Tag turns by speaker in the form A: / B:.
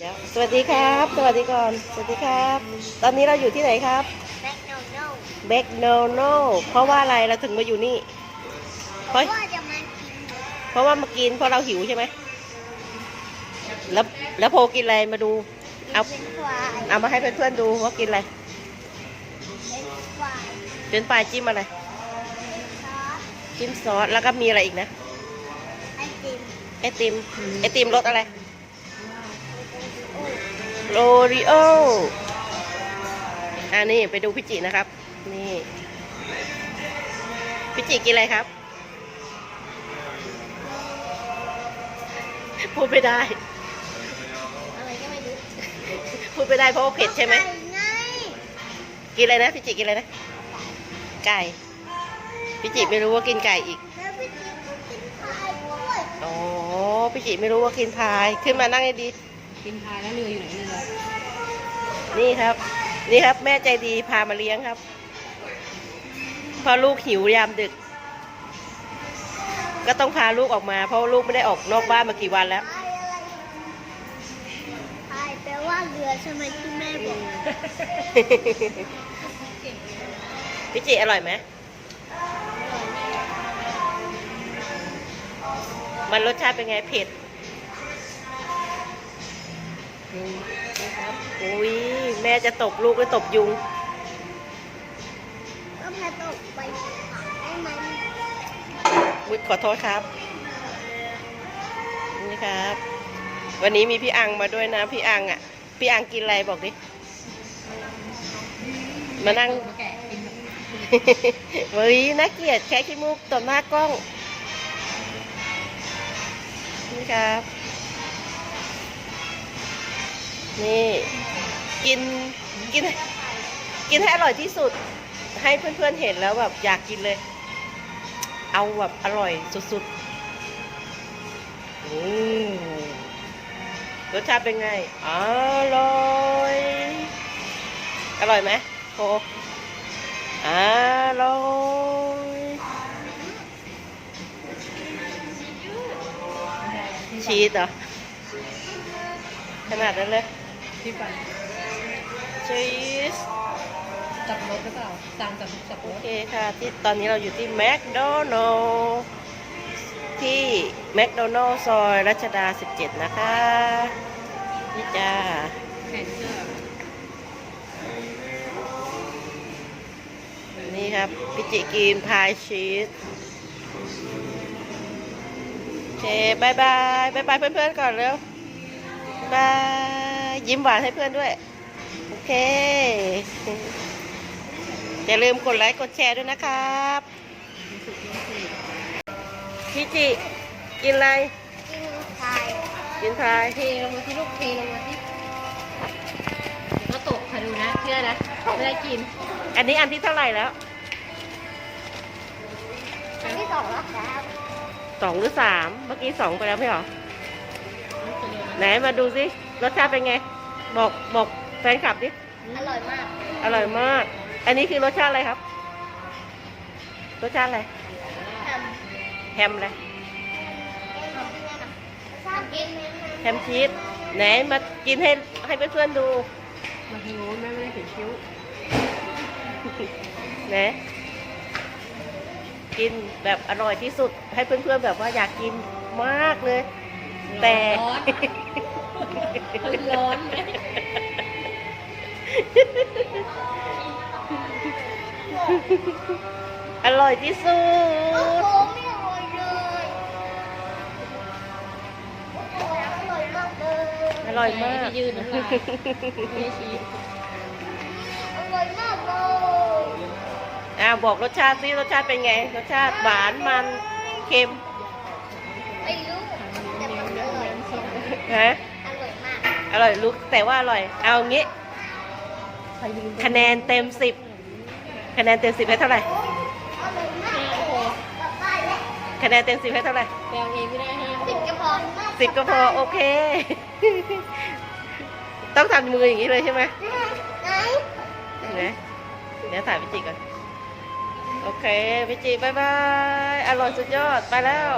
A: เดี๋ยวสวัสดีครับ สวัสดีก่อน สวัสดีครับ ตอนนี้เราอยู่ที่ไหนครับ
B: แบ็คโนโน่
A: เบกโนโนเพราะว่าอะไรเราถึงมาอยู่นี่ เพราะ
B: ว่าจะมากิน
A: เพราะว่ามากินเพราะเราหิวใช่ไหมแล้วแล้วโพกินอะไรมาดู เอา
B: เป็นควาย
A: เอามาให้เพื่อนๆดูว่ากินอะไร
B: เป็นควาย
A: เป็นปลายจิ้มอะไร
B: ซอส
A: จิ้มซอสแล้วก็มีอะไรอีกนะ
B: ไอติม
A: ไอติมไอติมรสอะไร โรริโออ่านี่ไปดูพี่จินะครับ นี่พี่จิกินอะไรครับ พูดไม่ได้
B: อะไรก็ไม่รู้
A: พูดไม่ได้เพราะว่าเผ็ดใช่ไหม
B: ก่ไง
A: กินอะไรนะพี่จิกินอะไรนะ ไก่พี่จิไม่รู้ว่ากินไก่อีก
B: แล้วพี่จิ๊บก็กินพายด้วย
A: อ๋อพี่จิไม่รู้ว่ากินพาย ขึ้นมานั่งให้ดี
C: กินพายแล้วเรืออยู่ไหนเรือ
A: นี่ครับ นี่ครับ แม่ใจดีพามาเลี้ยงครับเพอลูกหิวยามดึก ก็ต้องพาลูกออกมา เพราะว่าลูกไม่ได้ออกนอกบ้านมากี่วันแล้ว
B: พายอะไรพายแปลว่าเรือใช่ไหมที่แม่บอก
A: พี่จิอร่อยไหมมันรสชาติเป็นไงเผ็ด นะครับอุ้ยแม่จะตบลูกหรือตบยุง
B: ก็แพ้ตกไปผักให้มัน
A: อุ๊ยขอโทษครับ นี่ครับ วันนี้มีพี่อังมาด้วยนะ พี่อังอะ พี่อังกินอะไรบอกดิ มานั่ง
C: มาแกะกินแบบ
A: เฮ้ยน่าเกลียดแค่ขี้มูกต่อหน้ากล้อง นี่ครับ นี่กินกิน กินให้อร่อยที่สุด ให้เพื่อนๆเห็นแล้วแบบอยากกินเลย เอาแบบอร่อยสุดๆอืมรสชาติเป็นไง อร่อย อร่อยไหมโคอร่อยชีสเหรอขนาดนั้นเลย
C: ที่ฟัน
A: ชีส
C: จับรถหรือเปล่าตามจับจับร
A: โอเคค่ะ ที่ตอนนี้เราอยู่ที่แมคโดนัลล์ที่แมคโดนัลล์ซอยรัชดา 17 นะคะ นี่จ้า
C: แขนเสื้อ
A: นี่ครับพิจิกินพายชีสโอเคบายบายบายบายเพื่อนๆก่อนเร็วบาย ยิ้มหวานให้เพื่อนด้วย โอเค อย่าลืมกดไลค์กดแชร์ด้วยนะครับพี่จิกินอะไร
B: กินพาย
A: กินพาย
C: เทลงมาที่ลูกเทลงมาที่เดี๋ยวก็ตกค่ะดูนะ เชื่อนะ ไม่ได้กิน
A: อันนี้อันที่เท่าไหร่แล้ว
B: อันที่สองแล้วครับ
A: สองหรือสามเมื่อกี้สองไปแล้วไม่หรอ ไหนมาดูสิรสชาติเป็นไง บอกบอกแฟนคลับดิ
B: อร่อยมาก
A: อร่อยมาก อันนี้คือรสชาติอะไรครับ รสชาติอะไร
B: ทำ
A: แฮมอะไร
B: ชอบกิน
A: แฮมชีสไหนมากินให้ให้เพื่อนๆดู
C: มาทางโน้นแม่ไม่ได้เขียนคิ้ว
A: ไหนกินแบบอร่อยที่สุด ให้เพื่อนๆแบบว่าอยากกินมากเลย แต่
C: ร้อนร้อนไหม
A: อร่อยที่สุ
B: โอ้
A: ด
B: โหไม่อร่อยเลยโอ้โหอร่อยมากเลย
A: อร่อยมาก
C: ที่ยืนน้ำลายไม่ชี้
B: อร่อยมากเลย
A: อ่าบอกรสชาติสิรสชาติเป็นไง รสชาติหวานมันเค็ม
B: ไม่รู้แต่มันอร่อย
A: ฮะ
B: อร่อยมาก
A: อร่อยลุกแต่ว่าอร่อย เอางี้
C: ใครยืน
A: คะแนนเต็มสิบคะแนนเต็มสิบให้เท่าไหร่
B: อร่อยมาก
C: โอ้โห
B: กลับบ้านแล้ว
A: คะแนนเต็มสิบให้เท่าไหร่
C: แปลงเองไม่ได้ห้า
B: สิบก็พอ
A: สิบก็พอโอเค ต้องทำมืออย่างนี้เลยใช่ไหม
B: ไหน
A: เห็นไหมเดี๋ยวถ่ายพิจิก่อน โอเคพิจิบายบาย อร่อยสุดยอด ไปแล้ว